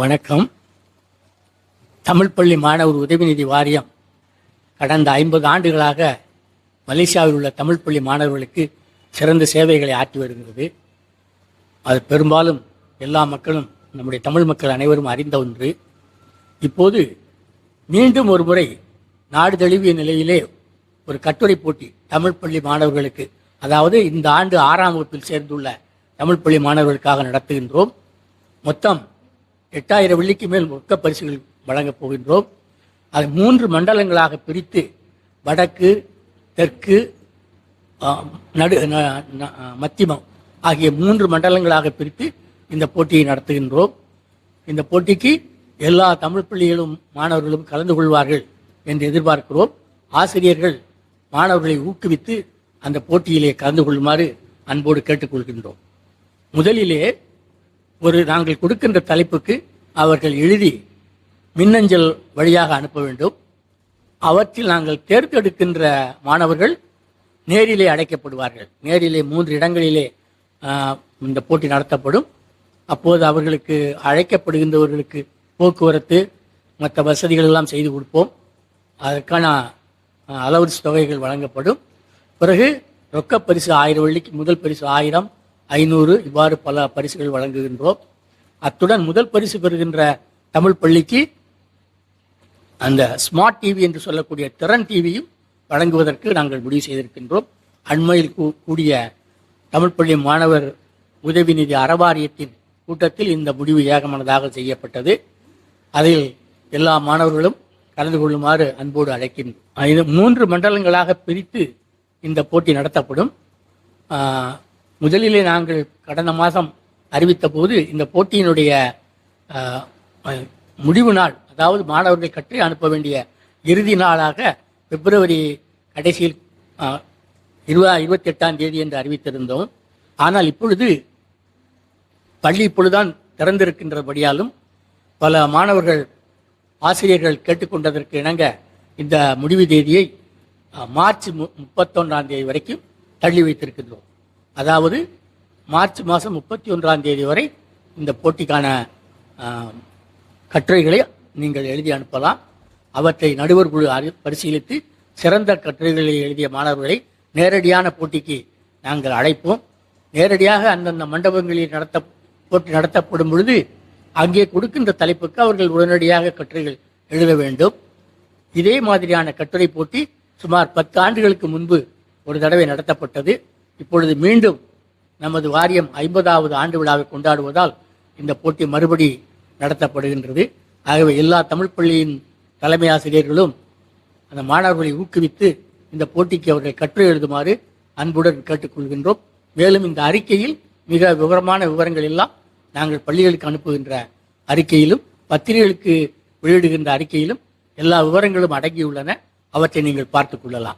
வணக்கம். தமிழ் பள்ளி மாணவர் உதவி நிதி வாரியம் கடந்த ஐம்பது ஆண்டுகளாக மலேசியாவில் உள்ள தமிழ் பள்ளி மாணவர்களுக்கு சிறந்த சேவைகளை ஆற்றி வருகிறது. அது பெரும்பாலும் எல்லா மக்களும் நம்முடைய தமிழ் மக்கள் அனைவரும் அறிந்த ஒன்று. இப்போது மீண்டும் ஒரு முறை நாடு தழுவிய நிலையிலே ஒரு கட்டுரை போட்டி தமிழ் பள்ளி மாணவர்களுக்கு அதாவது இந்த ஆண்டு ஆறாம் வகுப்பில் சேர்ந்துள்ள தமிழ் பள்ளி மாணவர்களுக்காக நடத்துகின்றோம். மொத்தம் எட்டாயிரம் வெள்ளிக்கு மேல் ரொக்க பரிசுகள் வழங்கப் போகின்றோம். அதை மூன்று மண்டலங்களாக பிரித்து வடக்கு தெற்கு நடு மத்தியமம் ஆகிய மூன்று மண்டலங்களாக பிரித்து இந்த போட்டியை நடத்துகின்றோம். இந்த போட்டிக்கு எல்லா தமிழ் பள்ளிகளும் மாணவர்களும் கலந்து கொள்வார்கள் என்று எதிர்பார்க்கிறோம். ஆசிரியர்கள் மாணவர்களை ஊக்குவித்து அந்த போட்டியிலே கலந்து கொள்ளுமாறு அன்போடு கேட்டுக்கொள்கின்றோம். முதலிலே ஒரு நாங்கள் கொடுக்கின்ற தலைப்புக்கு அவர்கள் எழுதி மின்னஞ்சல் வழியாக அனுப்ப வேண்டும். அவற்றில் நாங்கள் தேர்ந்தெடுக்கின்ற மாணவர்கள் நேரிலே அழைக்கப்படுவார்கள். நேரிலே மூன்று இடங்களிலே இந்த போட்டி நடத்தப்படும். அப்போது அவர்களுக்கு அழைக்கப்படுகின்றவர்களுக்கு போக்குவரத்து மற்ற வசதிகள் எல்லாம் செய்து கொடுப்போம். அதற்கான அலவன்ஸ் தொகைகள் வழங்கப்படும். பிறகு ரொக்க பரிசு ஆயிரம் வெள்ளிக்கு முதல் பரிசு ஆயிரம் ஐநூறு இவ்வாறு பல பரிசுகள் வழங்குகின்றோம். அத்துடன் முதல் பரிசு பெறுகின்ற தமிழ் பள்ளிக்கு அந்த ஸ்மார்ட் டிவி என்று சொல்லக்கூடிய திறன் டிவியும் வழங்குவதற்கு நாங்கள் முடிவு செய்திருக்கின்றோம். அண்மையில் கூ- கூடிய தமிழ் பள்ளி மாணவர் உதவி நிதி அறவாரியத்தின் கூட்டத்தில் இந்த முடிவு ஏகமனதாக செய்யப்பட்டது. அதில் எல்லா மாணவர்களும் கலந்து கொள்ளுமாறு அன்போடு அழைக்கின்றோம். இது மூன்று மண்டலங்களாக பிரித்து இந்த போட்டி நடத்தப்படும். முதலிலே நாங்கள் கடந்த மாதம் அறிவித்த போது இந்த போட்டியினுடைய முடிவு நாள் அதாவது மாணவர்கள் கற்று அனுப்ப வேண்டிய இறுதி நாளாக பிப்ரவரி கடைசியில் இருபதா இருபத்தி எட்டாம் தேதி என்று அறிவித்திருந்தோம். ஆனால் இப்பொழுது பள்ளி இப்பொழுதுதான் திறந்திருக்கின்றபடியாலும் பல மாணவர்கள் ஆசிரியர்கள் கேட்டுக்கொண்டதற்கு இணங்க இந்த முடிவு தேதியை மார்ச் மு- முப்பத்தொன்றாம் தேதி வரைக்கும் தள்ளி வைத்திருக்கின்றோம். அதாவது மார்ச் மாதம் முப்பத்தி ஒன்றாம் தேதி வரை இந்த போட்டிக்கான கட்டுரைகளை நீங்கள் எழுதி அனுப்பலாம். அவற்றை நடுவர் குழு அறி- பரிசீலித்து சிறந்த கட்டுரைகளை எழுதிய மாணவர்களை நேரடியான போட்டிக்கு நாங்கள் அழைப்போம். நேரடியாக அந்தந்த மண்டபங்களில் நடத்த போட்டி நடத்தப்படும் பொழுது அங்கே கொடுக்கின்ற தலைப்புக்கு அவர்கள் உடனடியாக கட்டுரைகள் எழுத வேண்டும். இதே மாதிரியான கட்டுரை போட்டி சுமார் பத்து ஆண்டுகளுக்கு முன்பு ஒரு தடவை நடத்தப்பட்டது. இப்பொழுது மீண்டும் நமது வாரியம் ஐம்பதாவது ஆண்டு விழாவை கொண்டாடுவதால் இந்த போட்டி மறுபடி நடத்தப்படுகின்றது. ஆகவே எல்லா தமிழ் பள்ளியின் தலைமை ஆசிரியர்களும் அந்த மாணவர்களை ஊக்குவித்து இந்த போட்டிக்கு அவர்கள் கற்று எழுதுமாறு அன்புடன் கேட்டுக்கொள்கின்றோம். மேலும் இந்த அறிக்கையில் மிக விவரமான விவரங்கள் எல்லாம் நாங்கள் பள்ளிகளுக்கு அனுப்புகின்ற அறிக்கையிலும் பத்திரிகைகளுக்கு வெளியிடுகின்ற அறிக்கையிலும் எல்லா விவரங்களும் அடங்கியுள்ளன. அவற்றை நீங்கள் பார்த்துக் கொள்ளலாம்.